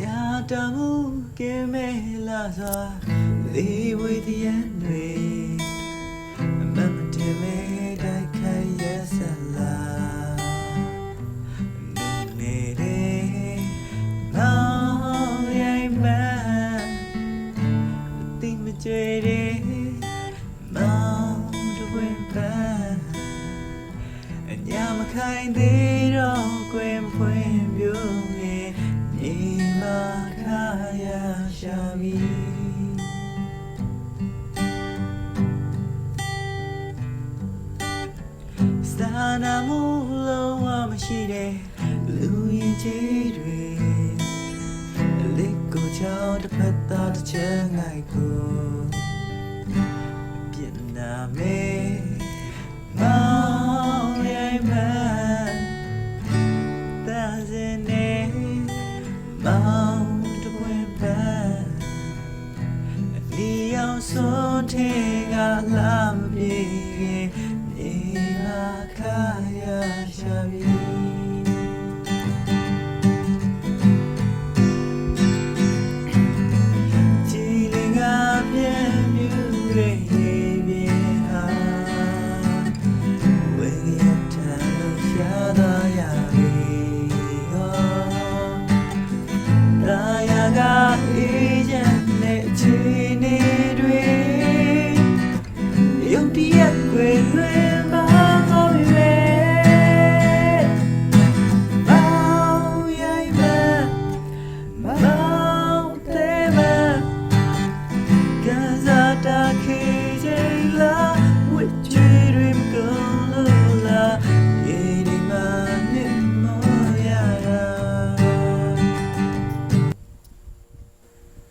ညာတမှုကင်းမဲလာစွာလေးဝေးတဲ့တွေအမမတည်းမဲတိုက်ခိုက်ရဆက်လာနေတဲ့မောင်ရိုင်မန်တိမကြွေတဲ့မောင်တို့ဝင်ပန်းအညာမခိုင်သေးတော့ကွယ်မဖွင့်ပြိုးင ရှာမီစတာနာမူလုံးဝမရှိတဲ့လူရင်ကြီးတွေအလေးကိုချောင်းတစ်ဖက်သားတစ်ချက်ငိုက်ကိုပြင်နာမေမော စွန်ထေကလာမပြေခင်နေပါခရရှာပြီ大呀，大。